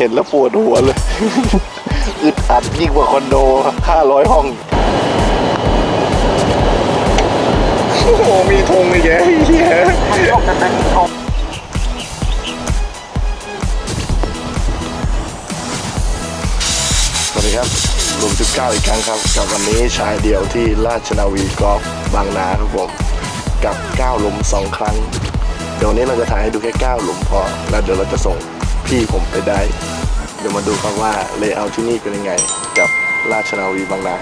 เห็นแล้วปวดหัวเลย อึดอัดยิ่งกว่าคอนโดห้าร้อยห้อง โอ้โห มีธงอีกแกเฮียสวัสดีครับรวม19 อีกครั้งครับ กับวันนี้ชายเดียวที่ราชนาวีกอล์ฟบางนาครับผม กับ 9 หลุม 2 ครั้ง เดี๋ยววันนี้เราจะถ่ายให้ดูแค่ 9 หลุมพอ แล้วเดี๋ยวเราจะส่ง พี่ผมไปได้ เดี๋ยวมาดูครับว่าเลเยอร์ที่นี่เป็นยังไง กับราชนาวีบางนา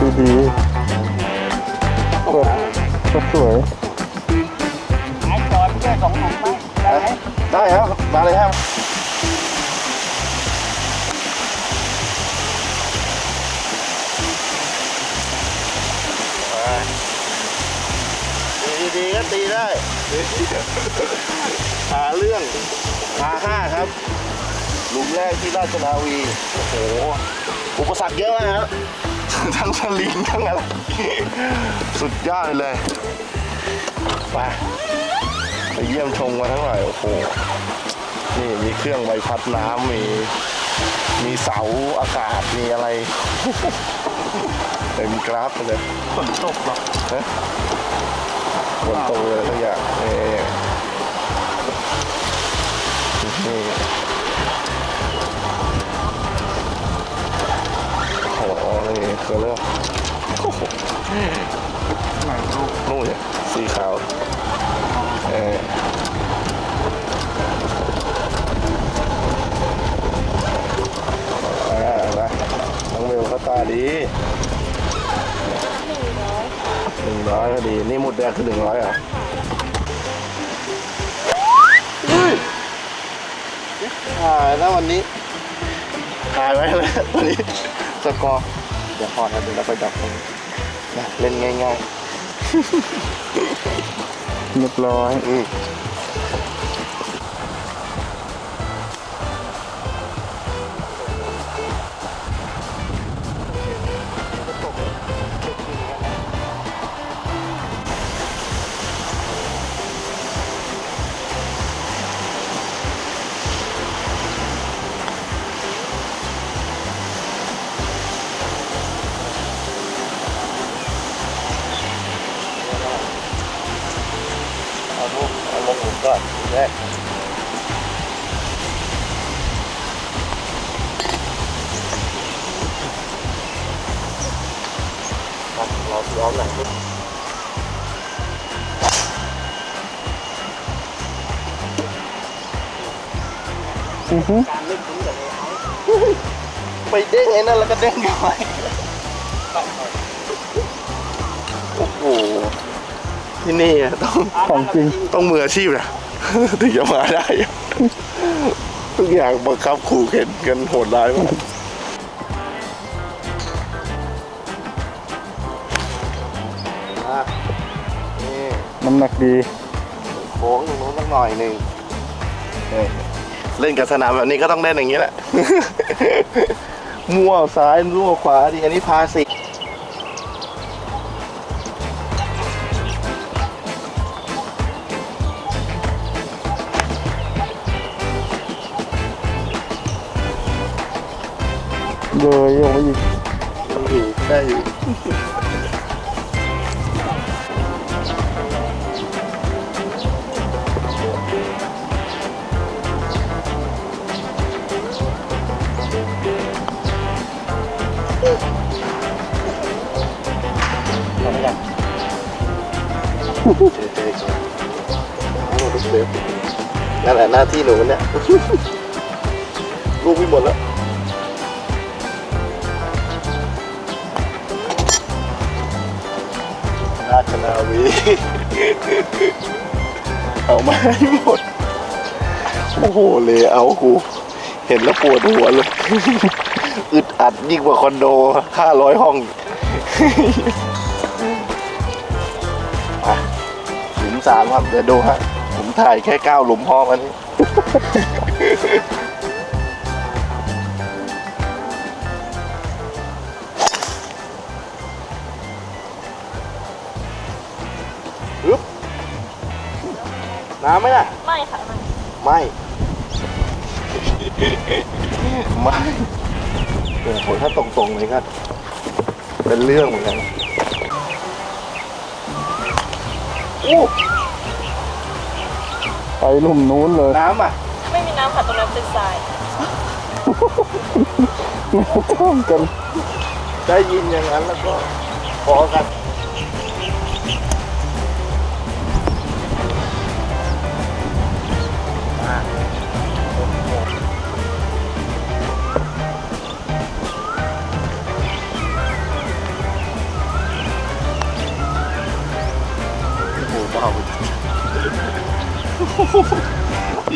ดีดีสวยหาย สองหลุมไหมได้ไหมได้ครับ มาเลยครับตีดีๆก็ตีได้ หาเรื่องหาห้าครับ หลุมแรกที่ราชนาวี โอ้โห อุปสรรคเยอะมากครับ ทั้งสลิงทั้งอะไร สุดยอดเลย ไป ไปเยี่ยมชมกันทั้งหลายโอ้โหนี่มีเครื่องใบพัดน้ำมีมีเสาอากาศมีอะไรเต็มกราฟไปเลยฝนตกหรอกฮะฝนตกเลยทุกอย่างนี่นี่โอ้โหนี่คือเรื่องโอ้โหไหนลูกนู่นเนี่ยสีขาว เอออ่านะน้องเมลเขาตาดีหนึ่งร้อยก็ดี นี่หมดแดงคือหนึ่งร้อยเหรอถ่ายนะวันนี้ถ่ายไว้เลยวันนี้ สกอร์ เดี๋ยวพอนะเดี๋ยวเราไปดับตรงนี้นะเล่นง่าย เรียบร้อย เอาลงหลุมก่อนแรกครั ที่นี่อะต้องของจริง ต้องมืออาชีพนะ ถึงจะมาได้ ทุกอย่างบังคับขู่เข็นกันโหดร้ายมากอะนี่น้ำหนักดี โค้งตรงนู้นสักหน่อยหนึ่งนี่เล่นกับสนามแบบนี้ก็ต้องเล่นอย่างนี้แหละ มั่วซ้ายมั่วขวาดิอันนี้พาสิ เยยออกมาอีกอยู่ได้อยู่ทำไม่ได้เจ๊ๆเอาลูกเซฟนั่นแหละหน้าที่หนูเนี่ย ลูกไม่หมดแล้ว เอามาให้หมด โอ้โหเลยเอากูเห็นแล้วปวดหัวเลย อึดอัดยิ่งกว่าคอนโดห้าร้อยห้องอะหลุมสามครับ เดี๋ยวดูฮะผมถ่ายแค่เก้าหลุมพอมันนี่ น้ำไหมล่ะ ไม่ค่ะไม่ไม่ ไม่โอ้โหถ้าตรงๆเลยก็เป็นเรื่องเหมือนกันโอ้ไปหลุมนู้นเลย น้ำอะ ไม่มีน้ำค่ะตรงนั้นเป็นทรายข้ามกัน ได้ยินอย่างนั้นแล้วก็พอกัน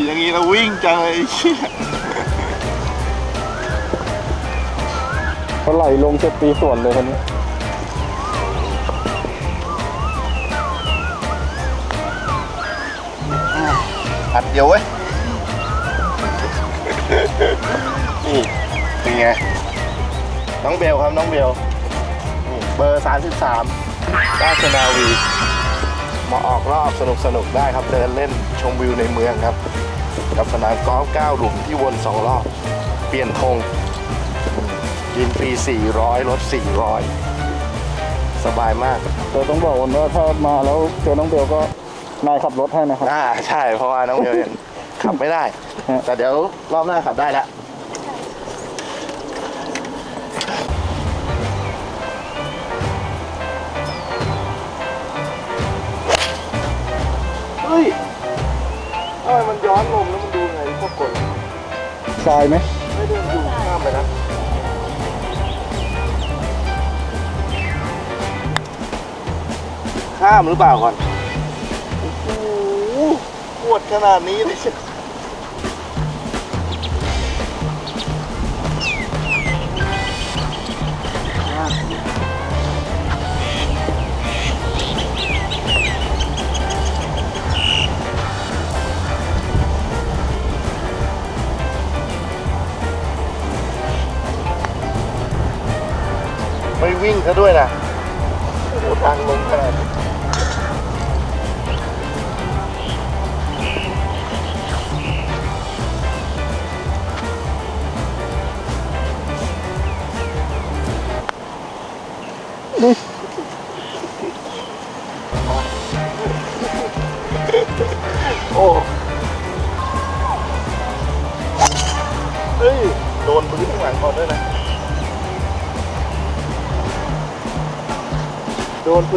อย่างนี้เราวิ่งจังเลยไอ้เชี่ยเขาไหลลงเจ็ดปีส่วนเลยคนนี้อัดเดียวเว้ย นี่เป็นไง น้องเบลครับน้องเบลนี่เบอร์ 33ราชนาวี มาออกรอบสนุกสนุกๆได้ครับเดินเล่นชมวิวในเมืองครับ กับสนามกอล์ฟ9หลุมที่วนสองรอบ เปลี่ยนธงกินฟรี400ลด400 สบายมากแต่ต้องบอกก่อนว่าถ้ามาแล้วเจอน้องเบลก็นายขับรถให้นะครับอ่าใช่เพราะว่าน้องเบลยังขับไม่ได้ฮะแต่เดี๋ยวรอบหน้าขับได้แล้ว ทรายไหมข้ามไปนะข้ามหรือเปล่าก่อนโอ้โหปวดขนาดนี้เลย ซะด้วยนะ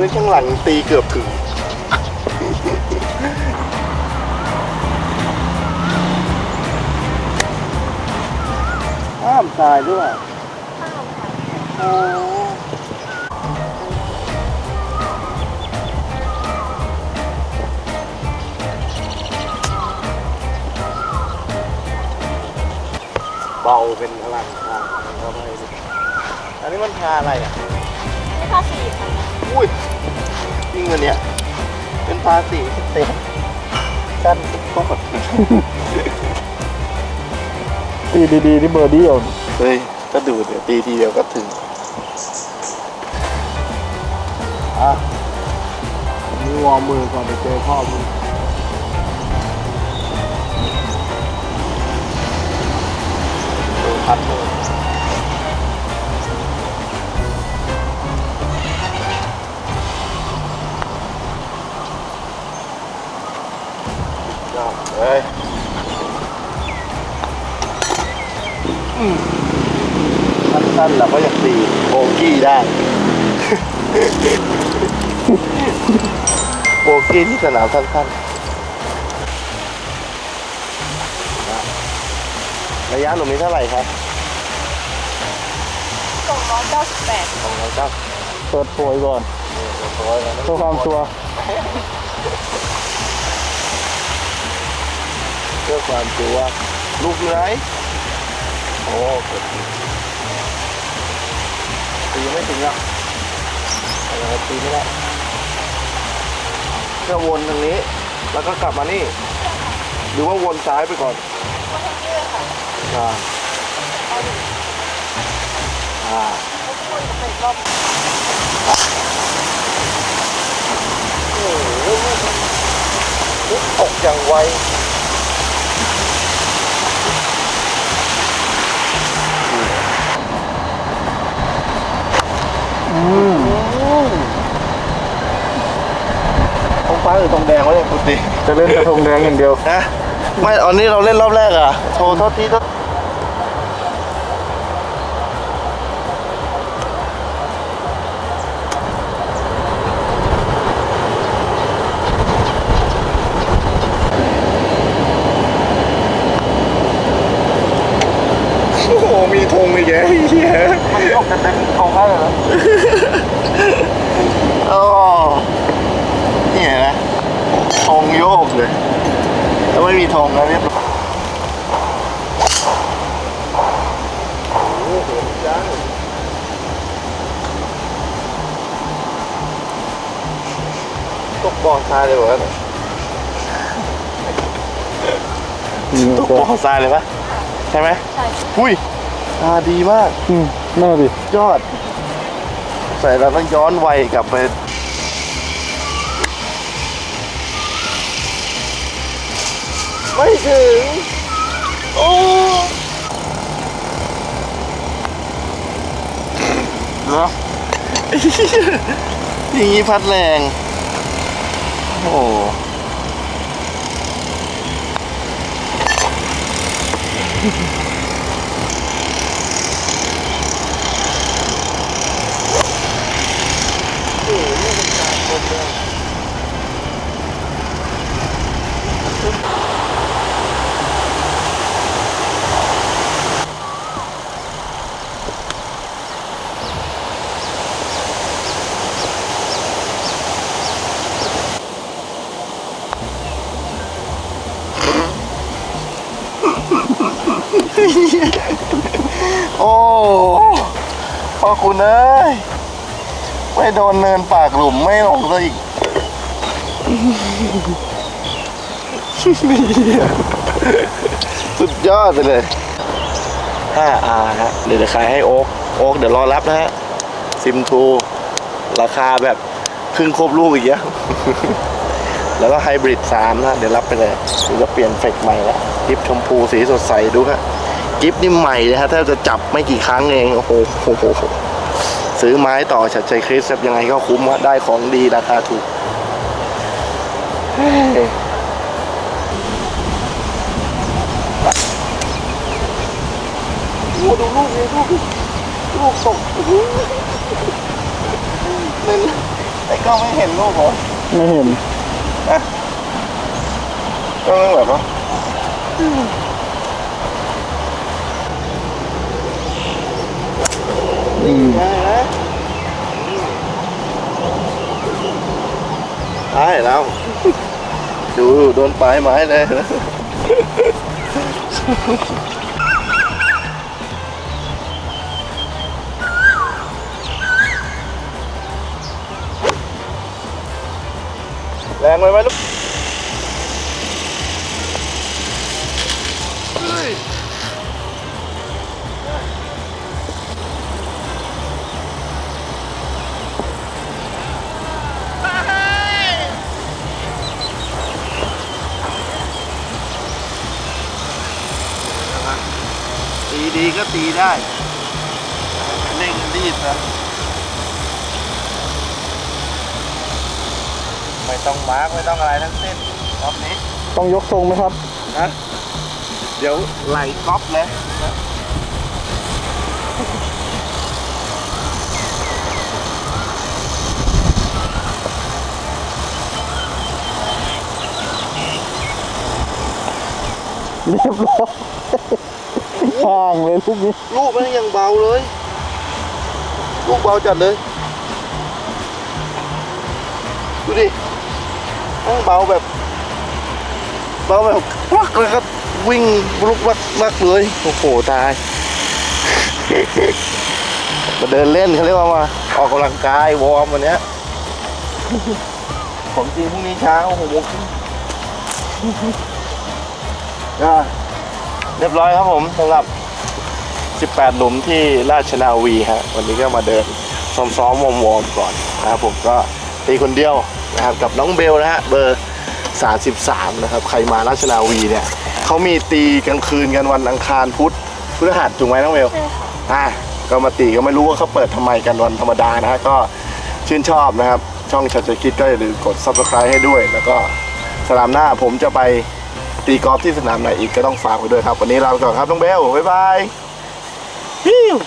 พื้นข้างหลังตีเกือบถึงห้ามตายด้วยโอ้เบาเป็นพลังทางเข้าไปอันนี้มันพาอะไรอะ ไม่ค่าสี่ค่ะ อุ้ยจ ริงวันเนี้ยเป็นภาษีเต็มกันโคตรตีดีๆที่เบอร์ดี้เอาเฮ้ยก็ดูเดี๋ยวตีทีเดียวก็ถึงอะนี่วอร์มมือก่อนไปเจอพ่อมึงดูพัดเลย เลยสั้นๆเราก็ยังตีโบกี้ได้ โบกี้ที่สนามสั้นๆ ระยะหลุมนี้เท่าไหร่ครับสองร้อยเก้าสิบแปดสองร้อยเก้าเปิดโพยก่อนร้อยแล้วเพื่อความชัวร์เพื่อความชัวร์ลูกอยู่ไหนโอ้กือบถึงตียังไม่ถึงหรอกเออตีไม่ได้ก็วนตรงนี้ แล้วก็กลับมานี่ หรือว่าวนซ้ายไปก่อนว่าทั้งยืดค่ะอ่าอ่าวนไปรอบโอ้โหตกอย่างไว หรือตรงแดงวะเนี่ยคุณดิจะเล่นกระทงแดงอย่างเดียวฮะไม่อันนี้เราเล่นรอบแรกอะโทษโทษทีโทษโอ้โหมีธงอีกแกเฮียมันตกกันเต็มทองได้เลยนะโอ้นี่เห็นไหมธง โยกเลยถ้าไม่มีธงนะเรียบร้อยโอ้โหจังตกบ่อทรายเลยวะตกบ่อทรายเลยปะใช่ไหมใช่หุ้ยตาดีมาก อืมน่าดิยอด ใส่เราต้องย้อนวัยกลับไป ไม่ถึง โอ้เหรออย่างนี้พัดแรง โอ้โโอ้พ่อคุณเอ้ยไม่โดนเนินปากหลุมไม่ลงซะอีกสุดยอดไปเลย 5R ฮะ เดี๋ยวจะขายให้โอ๊กโอ๊กเดี๋ยวรอรับนะฮะ ซิมทูราคาแบบครึ่งครบลูกอีกเยอะแล้วก็ไฮบริด3นะ เดี๋ยวรับไปเลยเดี๋ยวจะเปลี่ยนเฟกใหม่ล้วกิฟชมพูสีสดใสดูฮะ กิฟนี่ใหม่เลยฮะแทบจะจับไม่กี่ครั้งเอง โอ้โหโอ้โหโอ้โหซื้อไม้ต่อชัดใจคริสครับยังไงก็คุ้มฮะได้ของดีราคาถูกเฮ้ยโอ้ดูลูกนี้ลูกนี้ลูกตกเล่นไอ้กล้องไม่เห็นลูกเหรอไม่เห็นก็ไม่แบบว่านี่ไง นะตายแล้ว ดูโดนปลายไม้เลยนะแรงไปไหมลูก ดีก็ตีได้เร่งรีบนะไม่ต้องมาร์กไม่ต้องอะไรทั้งสิ้นรอบนี้ต้องยกทรงไหมครับนะเดี๋ยวไหลก๊อปเลยเรียบร้อย ห่างเลยลูกนี้ลูกมันยังเบาเลย ลูกเบาจัดเลย ดูดิมันเบาแบบเบาแบบวักเลยก็วิ่งลุกวักวักเลยโอ้โหตายมาเดินเล่นเขาเรียกว่ามาออกกำลังกายวอร์มวันนี้ผมจริงพรุ่งนี้เช้าหกโมงครึ่งก็ เรียบร้อยครับผมสำหรับ 18 หลุมที่ราชนาวีฮะวันนี้ก็มาเดินซ้อมๆวอร์มๆก่อนนะครับผมก็ตีคนเดียวนะครับกับน้องเบลนะฮะเบอร์ 33 นะครับ ใครมาราชนาวีเนี่ยเขามีตีกลางคืนกันวันอังคารพุธพฤหัสถูกไหมน้องเบลใช่ค่ะอะก็มาตีก็ไม่รู้ว่าเขาเปิดทำไมกันวันธรรมดานะฮะก็ชื่นชอบนะครับ ช่องชัดจะคิดก็อย่าลืมกด subscribe ให้ด้วย แล้วก็สนามหน้าผมจะไป ตีกอล์ฟที่สนามไหนอีกก็ต้องฝากไว้ด้วยครับ วันนี้ลาไปก่อนครับน้องเบลบ๊ายบายฮิว